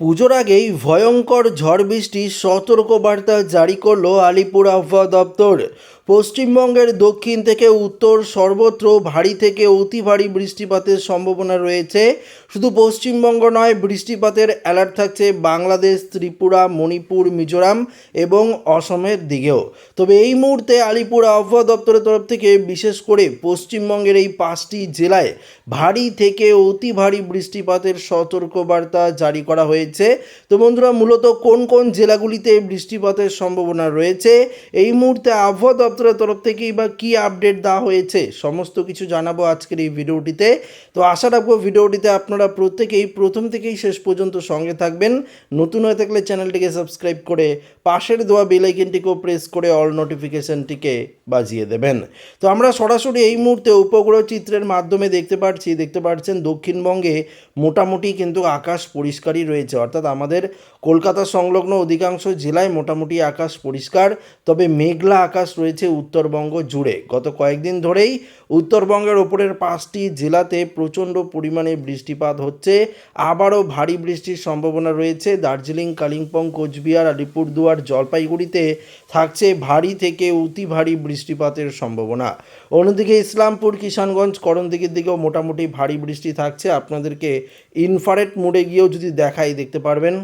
পুজোর আগেই ভয়ঙ্কর ঝড় বৃষ্টির সতর্কবার্তা জারি করল আলিপুর আবহাওয়া দপ্তর। পশ্চিমবঙ্গের দক্ষিণ থেকে উত্তর সর্বত্র ভারী থেকে অতি ভারী বৃষ্টিপাতের সম্ভাবনা রয়েছে। শুধু পশ্চিমবঙ্গ নয়, বৃষ্টিপাতের অ্যালার্ট থাকছে বাংলাদেশ, ত্রিপুরা, মণিপুর, মিজোরাম এবং অসমের দিকেও। তবে এই মুহূর্তে আলিপুর আবহাওয়া দপ্তরের তরফ থেকে বিশেষ করে পশ্চিমবঙ্গের এই পাঁচটি জেলায় ভারী থেকে অতি ভারী বৃষ্টিপাতের সতর্কবার্তা জারি করা হয়েছে। তো বন্ধুরা, মূলত কোন কোন জেলাগুলিতে বৃষ্টিপাতের সম্ভাবনা রয়েছে? এই মুহূর্তে আবহাওয়া দপ্তরের তরফ থেকেই বা কী আপডেট দেওয়া হয়েছে? সমস্ত কিছু জানাব আজকের এই ভিডিওটিতে। তো আশা রাখব ভিডিওটিতে আপনারা প্রত্যেকেই প্রথম থেকেই শেষ পর্যন্ত সঙ্গে থাকবেন। নতুন হয়ে থাকলে চ্যানেলটিকে সাবস্ক্রাইব করে পাশের দেওয়া বেলাইকেনটিকেও প্রেস করে অল নোটিফিকেশনটিকে বাজিয়ে দেবেন। তো আমরা সরাসরি এই মুহূর্তে উপগ্রহ চিত্রের মাধ্যমে দেখতে পাচ্ছি দেখতে পাচ্ছেন দক্ষিণবঙ্গে মোটামুটি কিন্তু আকাশ পরিষ্কারই রয়েছে। অর্থাৎ আমাদের কলকাতা সংলগ্ন অধিকাংশ জেলায় মোটামুটি আকাশ পরিষ্কার, তবে মেঘলা আকাশ রয়েছে উত্তরবঙ্গ জুড়ে। গত কয়েকদিন ধরেই উত্তরবঙ্গের ওপরের পাঁচটি জেলাতে প্রচণ্ড পরিমাণে বৃষ্টিপাত হচ্ছে। আবারও ভারী বৃষ্টির সম্ভাবনা রয়েছে। দার্জিলিং, কালিম্পং, কোচবিহার, আলিপুরদুয়ার, জলপাইগুড়িতে থাকছে ভারী থেকে অতি ভারী বৃষ্টিপাতের সম্ভাবনা। অন্যদিকে ইসলামপুর, কিষানগঞ্জ, করণদিঘির দিকেও মোটামুটি ভারী বৃষ্টি থাকছে। আপনাদেরকে ইনফারেট মোডে গিয়েও যদি দেখাই দেখতে পারবেন।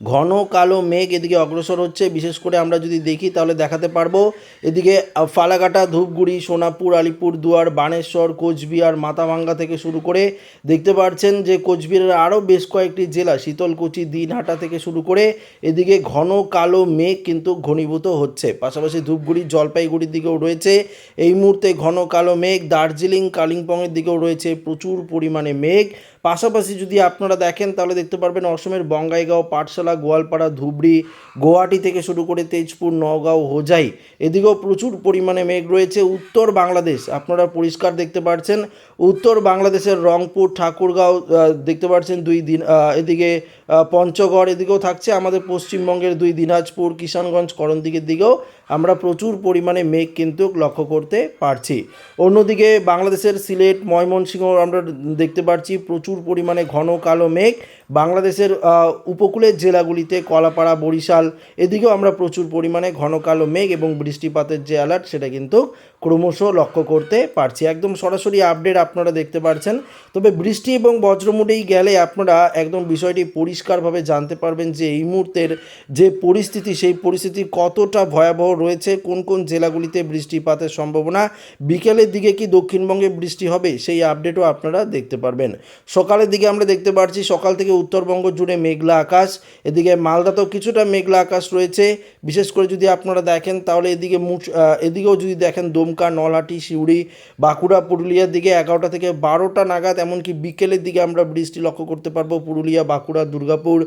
ঘন কালো মেঘ এদিকে অগ্রসর হচ্ছে। বিশেষ করে আমরা যদি দেখি, তাহলে দেখাতে পারব, এদিকে ফালাকাটা, ধূপগুড়ি, সোনাপুর, আলিপুর দুয়ার, বানেশ্বর, কোচবিহার, মাথাভাঙ্গা থেকে শুরু করে দেখতে পাচ্ছেন যে কোচবিহারের আরও বেশ কয়েকটি জেলা, শীতলকুচি, দিনহাটা থেকে শুরু করে এদিকে ঘন কালো মেঘ কিন্তু ঘনীভূত হচ্ছে। পাশাপাশি ধূপগুড়ি, জলপাইগুড়ির দিকেও রয়েছে এই মুহূর্তে ঘন কালো মেঘ। দার্জিলিং, কালিম্পংয়ের দিকেও রয়েছে প্রচুর পরিমাণে মেঘ। পাশাপাশি যদি আপনারা দেখেন, তাহলে দেখতে পারবেন অসমের বঙ্গাইগাঁও, পাঠশালা, গোয়ালপাড়া, ধুবড়ি, গুয়াহাটি থেকে শুরু করে তেজপুর, নওগাঁও, হোজাই। এদিকেও প্রচুর পরিমাণে মেঘ রয়েছে উত্তর বাংলাদেশ। আপনারা পরিষ্কার দেখতে পাচ্ছেন উত্তর বাংলাদেশের রংপুর, ঠাকুরগাঁও দেখতে পাচ্ছেন দুই দিন এদিকে পঞ্চগড় এদিকেও থাকছে, আমাদের পশ্চিমবঙ্গের দুই দিনাজপুর, কিষানগঞ্জ, করণদিঘির দিকেও আমরা প্রচুর পরিমাণে মেঘ কিন্তু লক্ষ্য করতে পারছি। অন্যদিকে বাংলাদেশের সিলেট, ময়মনসিংহ আমরা দেখতে পাচ্ছি প্রচুর পরিমাণে ঘন কালো মেঘ। বাংলাদেশের উপকূলের জেলাগুলিতে কলাপাড়া, বরিশাল, এদিকেও আমরা প্রচুর পরিমাণে ঘন কালো মেঘ এবং বৃষ্টিপাতের যে অ্যালার্ট সেটা কিন্তু ক্রমশ লক্ষ্য করতে পারছি। একদম সরাসরি আপডেট আপনারা দেখতে পাচ্ছেন তবে বৃষ্টি এবং বজ্রমুডেই গেলে আপনারা একদম বিষয়টি পরিষ্কারভাবে জানতে পারবেন যে এই মুহূর্তের যে পরিস্থিতি, সেই পরিস্থিতি কতটা ভয়াবহ রয়েছে, কোন কোন জেলাগুলিতে বৃষ্টিপাতের সম্ভাবনা, বিকেলের দিকে কি দক্ষিণবঙ্গে বৃষ্টি হবে, সেই আপডেটও আপনারা দেখতে পারবেন। সকালের দিকে আমরা দেখতে পাচ্ছি সকাল থেকে উত্তরবঙ্গ জুড়ে মেঘলা আকাশ, এদিকে মালদাতেও কিছুটা মেঘলা আকাশ রয়েছে। বিশেষ করে যদি আপনারা দেখেন, তাহলে এদিকে এদিকেও যদি দেখেন দমকা, নলহাটি, সিউড়ি, বাঁকুড়া, পুরুলিয়ার দিকে এগারোটা থেকে বারোটা নাগাদ, এমনকি বিকেলের দিকে আমরা বৃষ্টি লক্ষ্য করতে পারব পুরুলিয়া, বাঁকুড়া, দুর্গাপুর,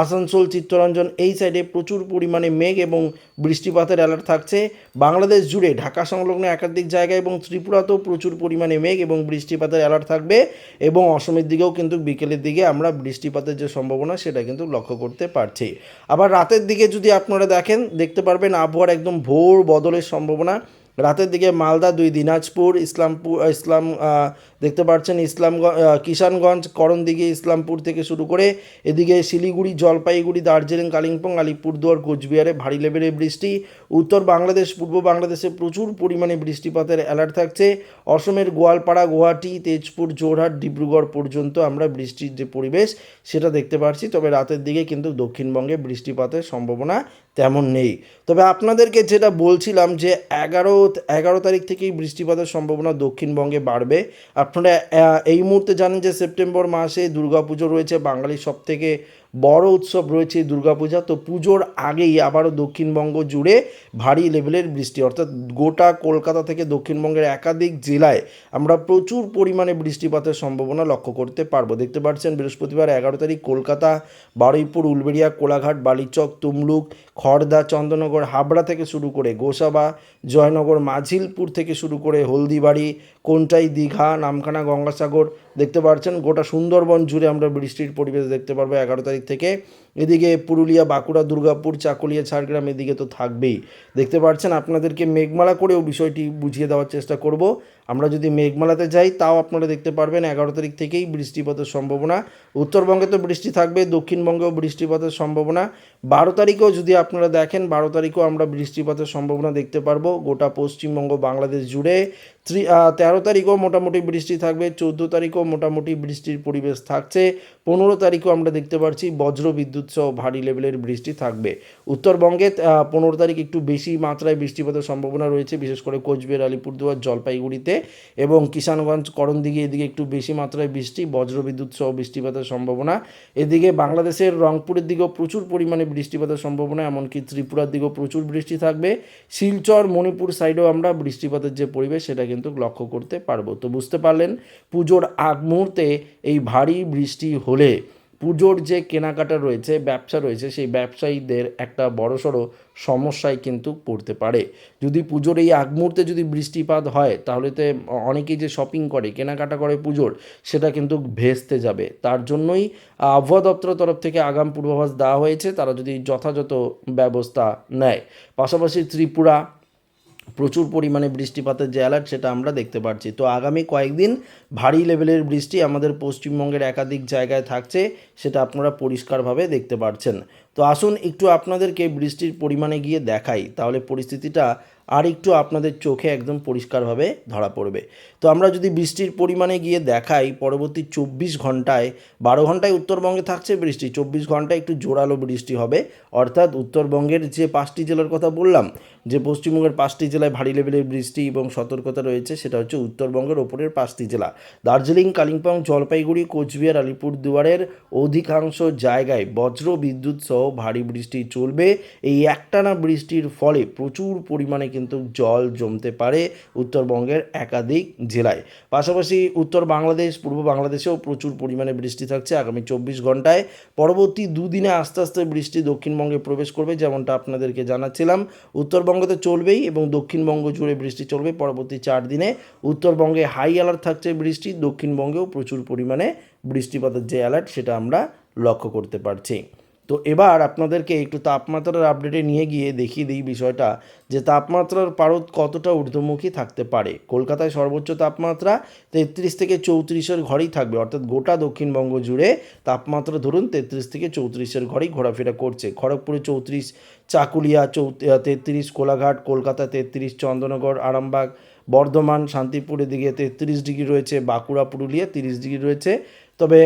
আসানসোল, চিত্তরঞ্জন, এই সাইডে প্রচুর পরিমাণে মেঘ এবং বৃষ্টিপাতের অ্যালার্ট থাকছে বাংলাদেশ জুড়ে ঢাকা সংলগ্ন একাধিক জায়গায় এবং ত্রিপুরাতেও প্রচুর পরিমাণে মেঘ এবং বৃষ্টিপাতের অ্যালার্ট থাকবে এবং অসমের দিকেও কিন্তু বিকেলের দিকে আমরা বৃষ্টিপাতের যে সম্ভাবনা সেটা কিন্তু লক্ষ্য করতে পারছি। আবার রাতের দিকে যদি আপনারা দেখেন, দেখতে পারবেন আবহাওয়ার একদম ভোর বদলের সম্ভাবনা। রাতের দিকে মালদা, দুই দিনাজপুর, ইসলামপুর ইসলাম দেখতে পাচ্ছেন ইসলামগঞ্জ কিষানগঞ্জ, করণদিঘি, ইসলামপুর থেকে শুরু করে এদিকে শিলিগুড়ি, জলপাইগুড়ি, দার্জিলিং, কালিম্পং, আলিপুরদুয়ার, কোচবিহারে ভারী লেভেলের বৃষ্টি। উত্তর বাংলাদেশ, পূর্ব বাংলাদেশে প্রচুর পরিমাণে বৃষ্টিপাতের অ্যালার্ট থাকছে। অসমের গোয়ালপাড়া, গুয়াহাটি, তেজপুর জোরহাট ডিব্রুগড় পর্যন্ত আমরা বৃষ্টির যে পরিবেশ, সেটা দেখতে পাচ্ছি। তবে রাতের দিকে কিন্তু দক্ষিণবঙ্গে বৃষ্টিপাতের সম্ভাবনা তেমন নেই। তবে আপনাদেরকে যেটা বলছিলাম যে এগারো এগারো তারিখ থেকেই বৃষ্টিপাতের সম্ভাবনা দক্ষিণবঙ্গে বাড়বে। আপনারা এই মুহূর্তে জানেন যে সেপ্টেম্বর মাসে দুর্গাপুজো রয়েছে। বাঙালির সব থেকে বড় উৎসব রয়েছে দুর্গাপূজা। তো পুজোর আগেই আবারও দক্ষিণবঙ্গ জুড়ে ভারী লেভেলের বৃষ্টি, অর্থাৎ গোটা কলকাতা থেকে দক্ষিণবঙ্গের একাধিক জেলায় আমরা প্রচুর পরিমাণে বৃষ্টিপাতের সম্ভাবনা লক্ষ্য করতে পারব। দেখতে পাচ্ছেন, বৃহস্পতিবার এগারো তারিখ কলকাতা, বারুইপুর, উলবেড়িয়া, কোলাঘাট, বালিচক, তুমলুক খড়দা চন্দ্রনগর, হাবড়া থেকে শুরু করে গোসাবা, জয়নগর, মাঝিলপুর থেকে শুরু করে হলদিবাড়ি, কোনটাই দীঘা, নামখানা, গঙ্গাসাগর, দেখতে পাচ্ছেন, গোটা সুন্দরবন জুড়ে আমরা বৃষ্টির পরিবেশ দেখতে পারব। এগারো তারিখ থেকে এদিকে পুরুলিয়া, বাঁকুড়া, দুর্গাপুর, চাকুলিয়া, ঝাড়গ্রাম এদিকে তো থাকবেই। দেখতে পাচ্ছেন আপনাদেরকে মেঘমালা করেও বিষয়টি বুঝিয়ে দেওয়ার চেষ্টা করব। আমরা যদি মেঘমালাতে যাই, তাও আপনারা দেখতে পারবেন এগারো তারিখ থেকেই বৃষ্টিপাতের সম্ভাবনা। উত্তরবঙ্গে তো বৃষ্টি থাকবে, দক্ষিণবঙ্গেও বৃষ্টিপাতের সম্ভাবনা। বারো তারিখেও যদি আপনারা দেখেন, বারো তারিখেও আমরা বৃষ্টিপাতের সম্ভাবনা দেখতে পারব। গোটা পশ্চিমবঙ্গ, বাংলাদেশ জুড়ে ত্রি তেরো তারিখও মোটামুটি বৃষ্টি থাকবে, চোদ্দ তারিখও মোটামুটি বৃষ্টির পরিবেশ থাকছে। পনেরো তারিখও আমরা দেখতে পাচ্ছি বজ্র বিদ্যুৎ সহ ভারী লেভেলের বৃষ্টি থাকবে। উত্তরবঙ্গে পনেরো তারিখ একটু বেশি মাত্রায় বৃষ্টিপাতের সম্ভাবনা রয়েছে, বিশেষ করে কোচবিহার, আলিপুরদুয়ার, জলপাইগুড়িতে এবং কিষানগঞ্জ, করণদিঘি, এদিকে একটু বেশি মাত্রায় বৃষ্টি, বজ্রবিদ্যুৎ সহ বৃষ্টিপাতের সম্ভাবনা। এদিকে বাংলাদেশের রংপুরের দিকেও প্রচুর পরিমাণে বৃষ্টিপাতের সম্ভাবনা, এমনকি ত্রিপুরার দিকেও প্রচুর বৃষ্টি থাকবে। শিলচর, মণিপুর সাইডেও আমরা বৃষ্টিপাতের যে পরিবেশ, সেটা কিন্তু লক্ষ্য করতে পারব। তো বুঝতে পারলেন, পুজোর আগ মুহূর্তে এই ভারী বৃষ্টি হলে পুজোর যে কেনাকাটা রয়েছে, ব্যবসা রয়েছে, সেই ব্যবসায়ীদের একটা বড়সড় সমস্যায় কিন্তু পড়তে পারে। যদি পুজোর এই আগ মুহূর্তে যদি বৃষ্টিপাত হয়, তাহলে তো অনেকেই যে শপিং করে, কেনাকাটা করে পুজোর, সেটা কিন্তু ভেস্তে যাবে। তার জন্যই আবহাওয়া দপ্তরের তরফ থেকে আগাম পূর্বাভাস দেওয়া হয়েছে, তারা যদি যথাযথ ব্যবস্থা নেয়। পাশাপাশি ত্রিপুরা প্রচুর পরিমাণে বৃষ্টিপাতের যে অ্যালার্ট সেটা আমরা দেখতে পাচ্ছি তো আগামী কয়েকদিন ভারী লেভেলের বৃষ্টি আমাদের পশ্চিমবঙ্গের একাধিক জায়গায় থাকছে, সেটা আপনারা পরিষ্কারভাবে দেখতে পাচ্ছেন তো আসুন একটু আপনাদেরকে বৃষ্টির পরিমাণে গিয়ে দেখাই, তাহলে পরিস্থিতিটা আর একটু আপনাদের চোখে একদম পরিষ্কারভাবে ধরা পড়বে। তো আমরা যদি বৃষ্টির পরিমাণে গিয়ে দেখাই, পরবর্তী চব্বিশ ঘন্টায়, বারো ঘন্টায় উত্তরবঙ্গে থাকছে বৃষ্টি, চব্বিশ ঘন্টায় একটু জোরালো বৃষ্টি হবে। অর্থাৎ উত্তরবঙ্গের যে পাঁচটি জেলার কথা বললাম, যে পশ্চিমবঙ্গের পাঁচটি জেলায় ভারী লেভেলের বৃষ্টি এবং সতর্কতা রয়েছে, সেটা হচ্ছে উত্তরবঙ্গের ওপরের পাঁচটি জেলা। দার্জিলিং, কালিম্পং, জলপাইগুড়ি, কোচবিহার, আলিপুরদুয়ারের অধিকাংশ জায়গায় বজ্র বিদ্যুৎ সহ ভারী বৃষ্টি চলবে। এই একটানা বৃষ্টির ফলে প্রচুর পরিমাণে কিন্তু জল জমতে পারে উত্তরবঙ্গের একাধিক জেলায়। পাশাপাশি উত্তর বাংলাদেশ, পূর্ব বাংলাদেশেও প্রচুর পরিমাণে বৃষ্টি থাকছে আগামী চব্বিশ ঘন্টায় পরবর্তী দুদিনে আস্তে আস্তে বৃষ্টি দক্ষিণবঙ্গে প্রবেশ করবে যেমনটা আপনাদেরকে জানাচ্ছিলাম। উত্তরবঙ্গে তো চলবেই এবং দক্ষিণবঙ্গ জুড়ে বৃষ্টি চলবে পরবর্তী চার দিনে। উত্তরবঙ্গে হাই অ্যালার্ট থাকছে বৃষ্টি, দক্ষিণবঙ্গেও প্রচুর পরিমাণে বৃষ্টিপাতের যে অ্যালার্ট সেটা আমরা লক্ষ্য করতে পারছি। তো এবার আপনাদেরকে একটু তাপমাত্রার আপডেটে নিয়ে গিয়ে দেখিয়ে দিই বিষয়টা, যে তাপমাত্রার পারদ কতটা ঊর্ধ্বমুখী থাকতে পারে। কলকাতায় সর্বোচ্চ তাপমাত্রা তেত্রিশ থেকে চৌত্রিশের ঘরেই থাকবে, অর্থাৎ গোটা দক্ষিণবঙ্গ জুড়ে তাপমাত্রা ধরুন তেত্রিশ থেকে চৌত্রিশের ঘরেই ঘোরাফেরা করছে। খড়গপুরে চৌত্রিশ, চাকুলিয়া চৌ তেত্রিশ, কোলাঘাট, কলকাতা তেত্রিশ চন্দননগর আরামবাগ, বর্ধমান, শান্তিপুরের দিকে তেত্রিশ ডিগ্রি রয়েছে, বাঁকুড়া, পুরুলিয়া তিরিশ ডিগ্রি রয়েছে তবে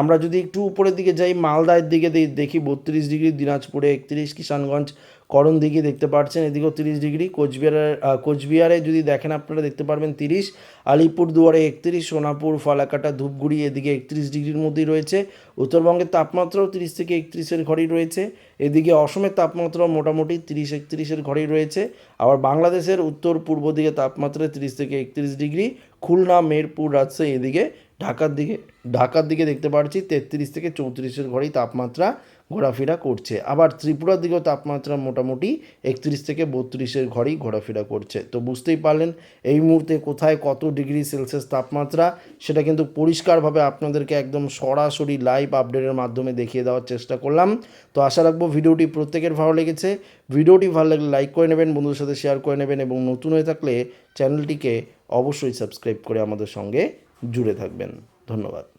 আমরা যদি একটু উপরের দিকে যাই, মালদার দিকে দেখি বত্রিশ ডিগ্রি, দিনাজপুরে একত্রিশ, কিষানগঞ্জ, করণ দিকে দেখতে পাচ্ছেন এদিকেও তিরিশ ডিগ্রি কোচবিহারের কোচবিহারে যদি দেখেন আপনারা দেখতে পারবেন তিরিশ, আলিপুরদুয়ারে একত্রিশ, সোনাপুর, ফালাকাটা, ধূপগুড়ি এদিকে একত্রিশ ডিগ্রির মধ্যেই রয়েছে, উত্তরবঙ্গের তাপমাত্রাও তিরিশ থেকে একত্রিশের ঘরেই রয়েছে, এদিকে অসমের তাপমাত্রাও মোটামুটি তিরিশ, একত্রিশের ঘরেই রয়েছে, আবার বাংলাদেশের উত্তর পূর্ব দিকে তাপমাত্রা তিরিশ থেকে একত্রিশ ডিগ্রি, খুলনা, মেরপুর, রাজশাহী এদিকে ঢাকার দিকে ঢাকার দিকে দেখতে পাচ্ছি তেত্রিশ থেকে চৌত্রিশের ঘরেই তাপমাত্রা ঘোরাফেরা করছে। আবার ত্রিপুরার দিকেও তাপমাত্রা মোটামুটি একত্রিশ থেকে বত্রিশের ঘরেই ঘোরাফেরা করছে। তো বুঝতেই পারলেন, এই মুহূর্তে কোথায় কত ডিগ্রি সেলসিয়াস তাপমাত্রা, সেটা কিন্তু পরিষ্কারভাবে আপনাদেরকে একদম সরাসরি লাইভ আপডেটের মাধ্যমে দেখিয়ে দেওয়ার চেষ্টা করলাম। তো আশা রাখব ভিডিওটি প্রত্যেকের ভালো লেগেছে। ভিডিওটি ভালো লাগলে লাইক করে নেবেন, বন্ধুদের সাথে শেয়ার করে নেবেন এবং নতুন হয়ে থাকলে চ্যানেলটিকে অবশ্যই সাবস্ক্রাইব করে আমাদের সঙ্গে জুড়ে থাকবেন। ধন্যবাদ।